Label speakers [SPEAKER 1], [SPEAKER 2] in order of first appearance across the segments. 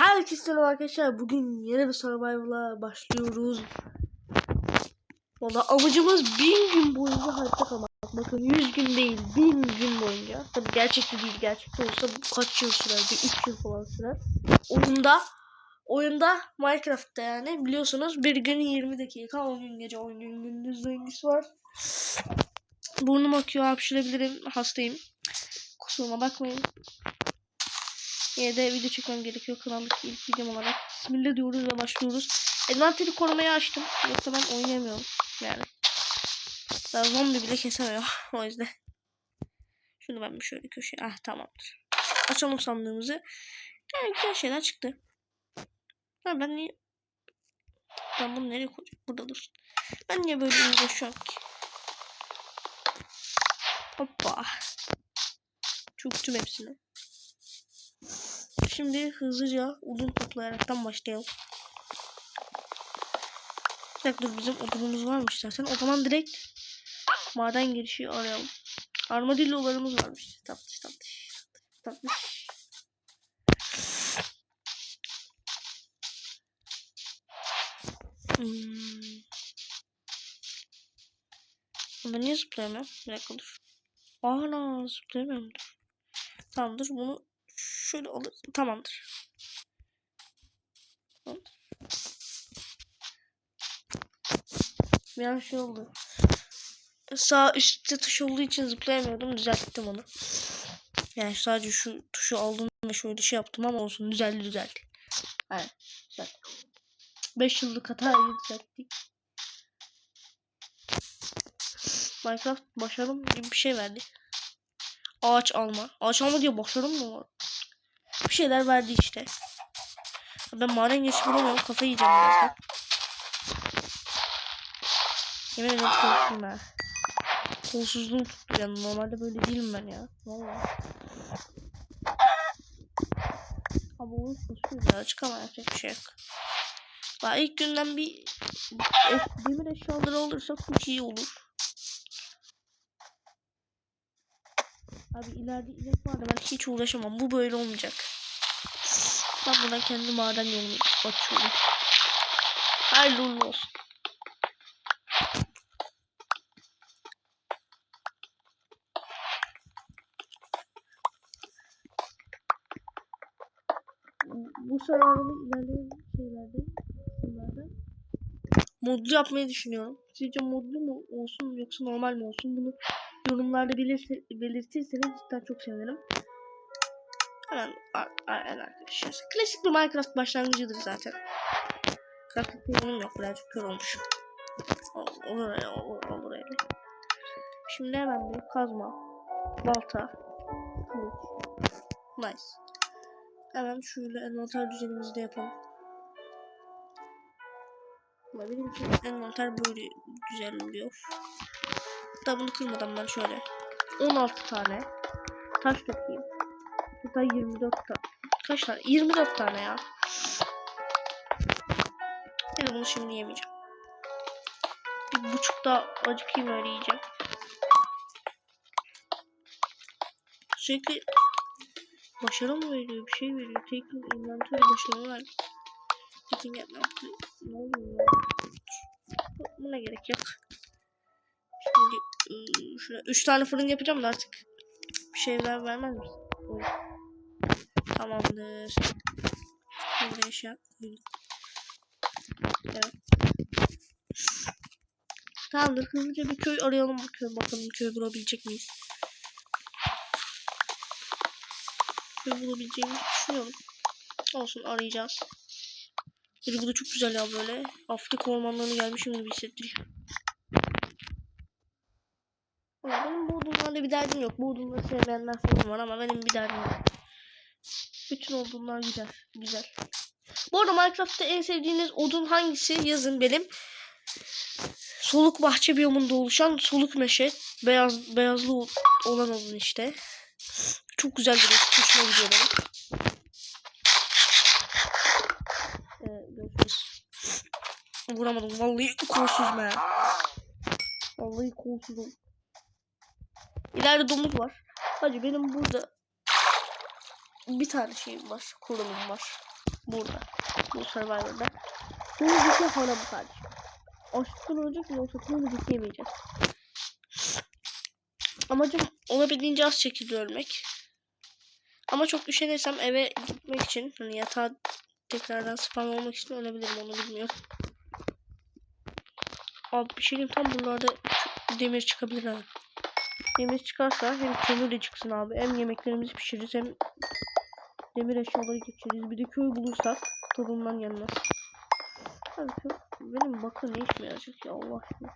[SPEAKER 1] Herkese arkadaşlar. Bugün yeni bir survival'a başlıyoruz. Valla amacımız bin gün boyunca hayatta kalmak. Bakın 100 gün değil, bin gün boyunca. Tabi gerçekte değil, gerçekte olsa bu kaç yıl sürer? Bir 3 yıl falan sürer. Oyunda, oyunda Minecraft'ta yani biliyorsunuz bir gün 20 dakika, 10 gün gece, 10 gün gündüz döngüsü var. Burnum akıyor, hapşırabilirim, hastayım. Kusuruma bakmayın. Yine de video çekmem gerekiyor kanaldaki ilk videom olarak. Bismillah diyoruz ve başlıyoruz. Envanteri korumayı açtım. Yoksa ben oynayamıyorum. Yani. Daha zombi bile kesemiyor. o yüzden. Şunu ben şöyle köşeye. Ah tamamdır. Açalım sandığımızı. Yani güzel şeyler çıktı. Ha, ben niye... Ben bunu nereye koyacağım? Burada dursun. Ben niye böyle uğraşıyorum ki? Hoppa. Çöktüm hepsini. Şimdi hızlıca odun toplayaraktan başlayalım. Bir dakika dur bizim odunumuz varmış zaten. O zaman direkt maden girişi arayalım. Armadillolarımız varmış. Tatlış tatlış. Tatlış. Hmm. Ben niye zıplayamıyorum? Bir dakika dur. Ana zıplayamıyorum dur. Tamamdır bunu şöyle alır. Tamamdır. Bir an şey oldu. Sağ üstte tuş olduğu için zıplayamıyordum. Düzelttim onu. Yani sadece şu tuşu aldım ve şöyle şey yaptım ama olsun düzeldi düzeldi. Aynen. Güzel. 5 yıllık hatayı düzelttik. Minecraft başarım gibi bir şey verdi. Ağaç alma. Ağaç alma diye başarım mı var? Bir şeyler verdi işte. Ben maden geçip bulamıyorum. Kafayı yiyeceğim birazdan. Yemin ederim korktum ha. Kolsuzluğum tuttu yani. Normalde böyle değilim ben ya. Vallahi. Abi oyun kasıyor ya. Çıkamam yapacak bir şey yok. Daha ilk günden bir demir eşyaları olursa çok iyi olur. Abi ileride inek var da ben hiç uğraşamam. Bu böyle olmayacak. Ben buradan kendi maden yolumu açıyorum. Hayırlı uğurlu olsun. Bu sararımı ilerleyen şeylerde, şeylerde modlu yapmayı düşünüyorum. Sizce modlu mu olsun yoksa normal mi olsun? Bunu yorumlarda belirse, belirtirseniz cidden çok sevinirim. Hemen arkadaşlar. Klasik bir Minecraft başlangıcıdır zaten. Grafik yorumum yok birazcık kör olmuş. Olur öyle, olur, olur öyle. Şimdi hemen bir kazma, balta, kılıç. Nice. Hemen şöyle envanter düzenimizi de yapalım. Ama benim için envanter böyle güzel oluyor. Hatta bunu kırmadan ben şöyle 16 tane taş toplayayım. Hatta 24 tane. Kaç tane? 24 tane ya. De bunu şimdi yemeyeceğim. Bir buçuk da acıkayım öyle yiyeceğim. Sürekli başarı mı veriyor? Bir şey veriyor. Taking inventory başarı var. Taking inventory. Ne oluyor? Buna gerek yok. Şimdi ıı, şöyle 3 tane fırın yapacağım da artık bir şeyler vermez? Oy. Tamamdır. Burada eşya koyduk. Evet. Tamamdır. Hızlıca bir köy arayalım bakalım. Bakalım köy bulabilecek miyiz? Köy bulabileceğimizi düşünüyorum. Olsun arayacağız. Bir bu da çok güzel ya böyle. Afrika ormanlarına gelmişim gibi hissettiriyor. Ama benim bu odunlarla bir derdim yok. Bu odunları sevmeyenler falan var ama benim bir derdim yok. Bütün odunlar güzel. Güzel. Bu arada Minecraft'ta en sevdiğiniz odun hangisi? Yazın benim. Soluk bahçe biyomunda oluşan soluk meşe. Beyaz, beyazlı olan odun işte. Çok güzel bir Hoşuma gidiyor benim. Vuramadım. Vallahi kolsuz be. Vallahi kolsuzum. İleride domuz var. Hacı benim burada bir tane şeyim var. Kullanım var. Burada. Bu Survivor'da. Bunu dike sonra bu kardeşim. Açlıktan ölecek mi yoksa bunu dikemeyeceğiz. Amacım olabildiğince az şekilde ölmek. Ama çok üşenirsem eve gitmek için hani yatağa tekrardan spam olmak için ölebilirim onu bilmiyorum. Abi bir şey diyeyim tam buralarda demir çıkabilir ha. Demir çıkarsa hem kömür de çıksın abi. Hem yemeklerimizi pişiririz hem demir eşyaları geçiririz. Bir de köy bulursak tadından yenmez. Abi benim bakın ne işime yarayacak ya Allah aşkına.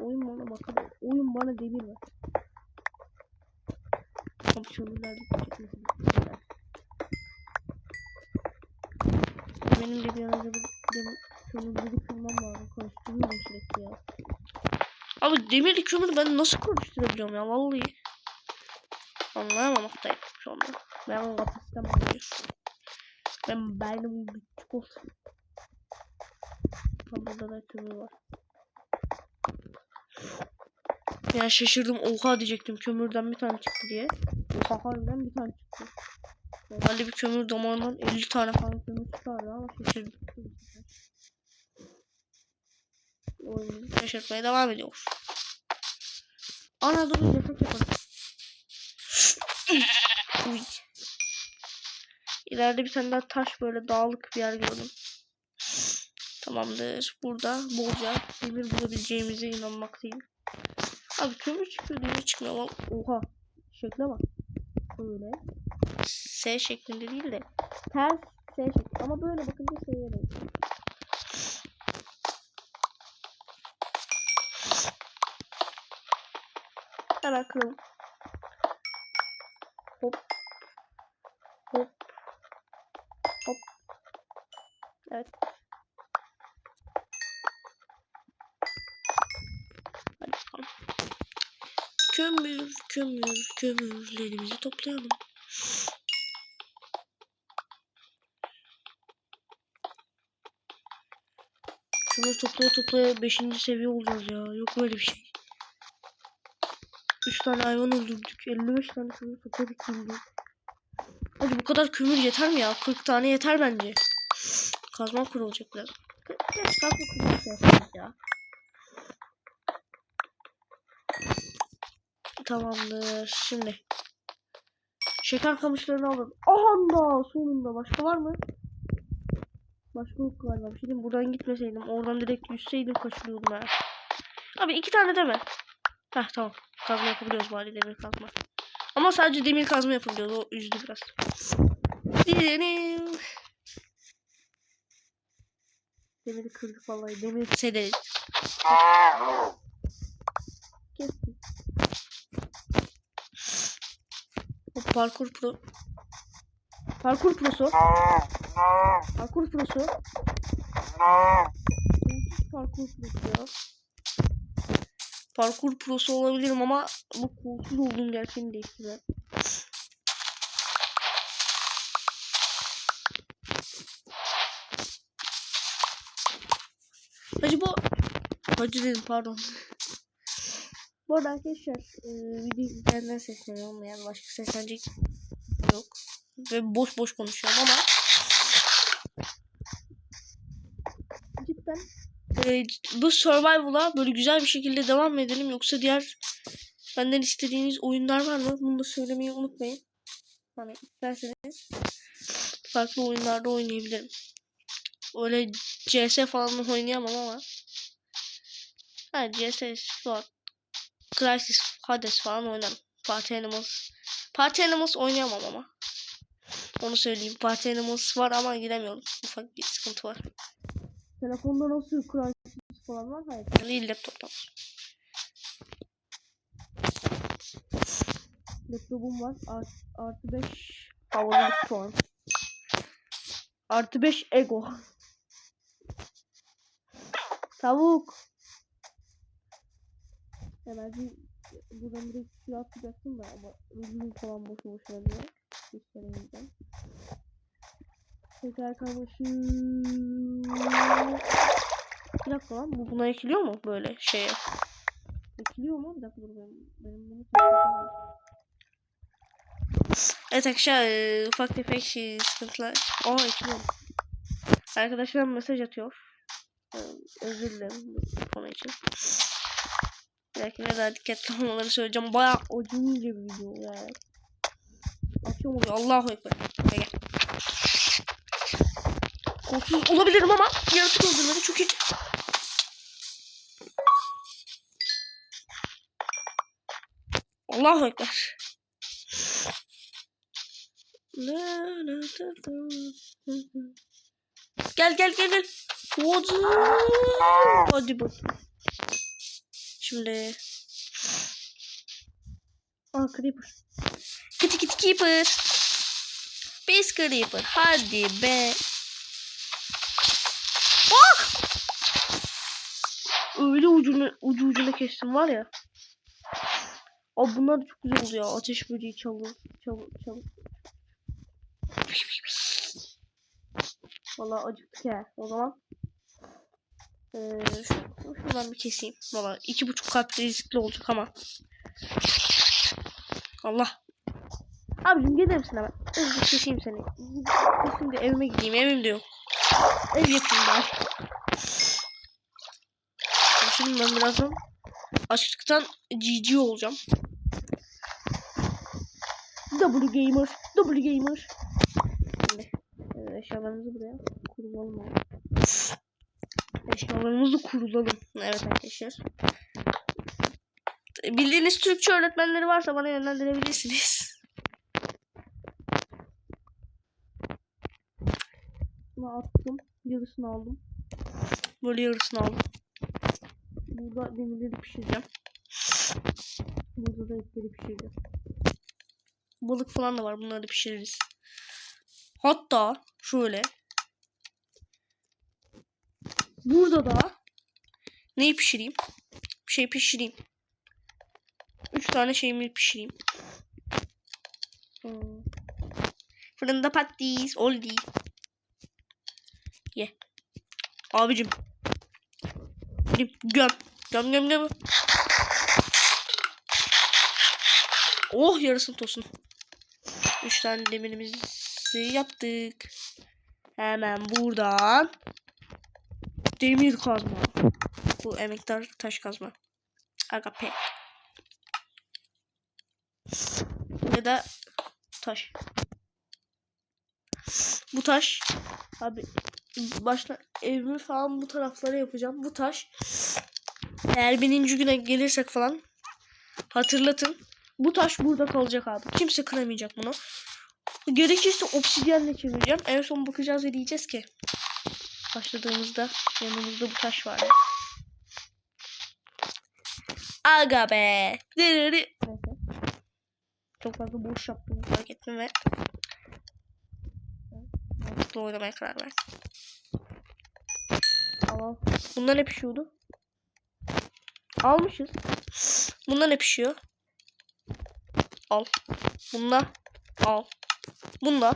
[SPEAKER 1] Oyun bana bakın. Oyun bana demir ver. Abi kömürler bitecek. Benim de bir an önce demir kömürleri kırmam lazım. Karıştırıyorum sürekli ya. Abi demirli kömür ben nasıl karıştırabiliyorum ya vallahi. Anlayamamaktayım şu anda. Ben kapasitem alıyor. Ben beynim küçük olsun. Burada da kömür var. Ya şaşırdım oha diyecektim kömürden bir tane çıktı diye. Oha harbiden bir tane çıktı. Normalde bir kömür damağından 50 tane falan kömür çıkardı ama şaşırdım. Oyunu şaşırtmaya devam ediyor. Ana dur bir yatak yapalım. İleride bir tane daha taş böyle dağlık bir yer gördüm. Tamamdır. Burada bolca demir bulabileceğimize inanmaktayım. Abi kömür çıkıyor demir çıkmıyor ama oha. Şekle bak. Böyle. S şeklinde değil de ters S şeklinde ama böyle bakınca S'ye benziyor. Hemen kıralım. Hop. Hop. Hop. Evet. Hadi bakalım. Kömür, kömür, kömürlerimizi toplayalım. Kömür toplaya toplaya 5. seviye olacağız ya. Yok böyle bir şey. 3 tane hayvan öldürdük. 55 tane kömür topladık şimdi. Hadi bu kadar kömür yeter mi ya? 40 tane yeter bence. Kazma kurulacak biraz. Biraz kazma kurulacak ya. Tamamdır. Şimdi. Şeker kamışlarını alalım. Aha da sonunda. Başka var mı? Başka yok galiba. Bir şey buradan gitmeseydim. Oradan direkt yüzseydim kaçırıyordum ha. Abi iki tane deme. Heh tamam. Kazma yapabiliyoruz bari demir kazma. Ama sadece demir kazma yapabiliyoruz. O üzdü biraz. Diyelim. Demiri kırdık vallahi. Demir sederiz. Kestik. Hop, parkur pro. Parkur prosu. Parkur prosu. Parkur prosu. Parkur prosu olabilirim ama bu kolsuz olduğum gerçeğini değiştiriyor. Hacı bu Hacı dedim pardon. Bu arada arkadaşlar e, video izleyenler sesleniyorum yani başka seslenecek yok. Ve boş boş konuşuyorum ama cidden e, bu survival'a böyle güzel bir şekilde devam edelim yoksa diğer benden istediğiniz oyunlar var mı? Bunu da söylemeyi unutmayın. Hani isterseniz farklı oyunlarda oynayabilirim. Öyle CS falan oynayamam ama ha CS, Squad, Crysis, Hades falan oynarım. Party Animals. Party Animals oynayamam ama. Onu söyleyeyim. Party Animals var ama giremiyorum. Ufak bir sıkıntı var. Telefonda nasıl Crysis falan var? Hayır. Değil laptoptan. Laptopum var. Art, artı 5 havalılık puan. Artı 5 ego. Tavuk. Ben bir buradan direkt suya atacaktım da ama ürünüm falan boşu boşuna diye. Hiç denemeyeceğim. Tekrar karmaşı. Bir lan bu buna ekiliyor mu böyle şeye? Ekiliyor mu? Bir dakika dur bunu Evet arkadaşlar e, şey, sıkıntılar. Aa ekibim. Arkadaşlar mesaj atıyor. E, özür için. Belki ne daha söyleyeceğim. Bayağı acınca bir video yani. Akşam Kolsuz olabilirim ama yaratık öldürmedi. Çok iyi. Allahu Ekber. Gel gel gel gel. Hadi. Hadi bak. Şimdi. Aa Creeper. Kitty kitty Keeper. Biz Creeper. Hadi be. Ah! Öyle ucunu, ucu ucuna kestim var ya. Abi bunlar çok güzel oluyor. Ateş böceği çalı, çalı, çalı. Vallahi acıktık ya. O zaman ee, şu- şuradan bir keseyim. Valla iki buçuk kalp riskli olacak ama. Allah. Abicim gelir misin hemen? Hızlı keseyim seni. De evime gideyim. Evim de yok. Yapayım ben. Şimdi ben birazdan açlıktan GG olacağım. W Gamer. W Gamer. Şimdi eşyalarımızı buraya kurulalım abi. Eşyalarımızı kurulalım. Evet arkadaşlar. Bildiğiniz Türkçe öğretmenleri varsa bana yönlendirebilirsiniz. Bunu attım. Yarısını aldım. Böyle yarısını aldım. Burada demirleri pişireceğim. Burada da etleri pişireceğim. Balık falan da var. Bunları da pişiririz. Hatta şöyle. Burada da neyi pişireyim? Bir şey pişireyim. Üç tane şeyimi pişireyim. Hmm. Fırında patates oldu. Ye. Abicim. Göm. Göm göm göm. Oh yarısını tosun. Üç tane demirimizi yaptık. Hemen buradan demir kazma. Bu emektar taş kazma. Agape. Ya da taş. Bu taş abi başla evimi falan bu taraflara yapacağım. Bu taş eğer bininci güne gelirsek falan hatırlatın. Bu taş burada kalacak abi. Kimse kıramayacak bunu. Gerekirse obsidyenle çevireceğim. En son bakacağız ve diyeceğiz ki başladığımızda yanımızda bu taş vardı. Aga be. Çok fazla boş yaptığımı fark ettim ve mantıklı oynamaya karar verdim. Tamam. Bunlar ne pişiyordu? Almışız. Bunlar ne pişiyor? Al. Bunda al. Bunda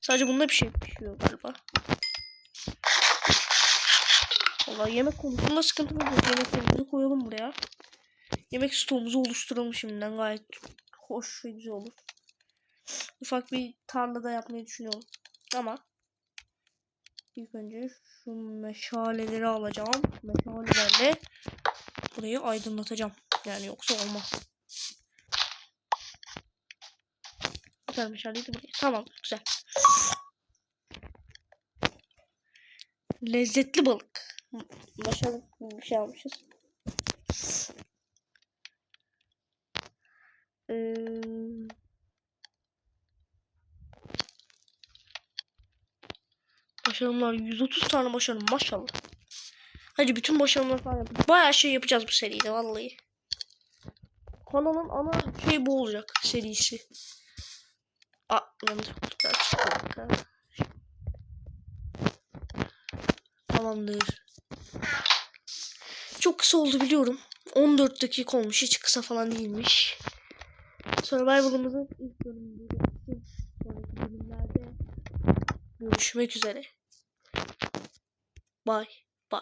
[SPEAKER 1] sadece bunda bir şey pişiyor galiba. Vallahi yemek konusunda sıkıntımız yok. Yemeklerimizi koyalım buraya. Yemek stoğumuzu oluşturalım şimdiden gayet hoş ve güzel olur. Ufak bir tarlada yapmayı düşünüyorum. Ama ilk önce şu meşaleleri alacağım. Meşalelerle burayı aydınlatacağım. Yani yoksa olmaz. Bu kadar meşaleydi buraya. Tamam güzel. Lezzetli balık. Başarılı bir şey almışız. Ee, başarımlar 130 tane başarım maşallah. Hadi bütün başarımları falan yapacağız. Bayağı şey yapacağız bu seride vallahi. Kanalın ana şey bu olacak serisi. Aa yanlış. Tamamdır. Çok kısa oldu biliyorum. 14 dakika olmuş. Hiç kısa falan değilmiş. Survival'ımızın ilk bölümünde görüşmek üzere. Bye. Bye.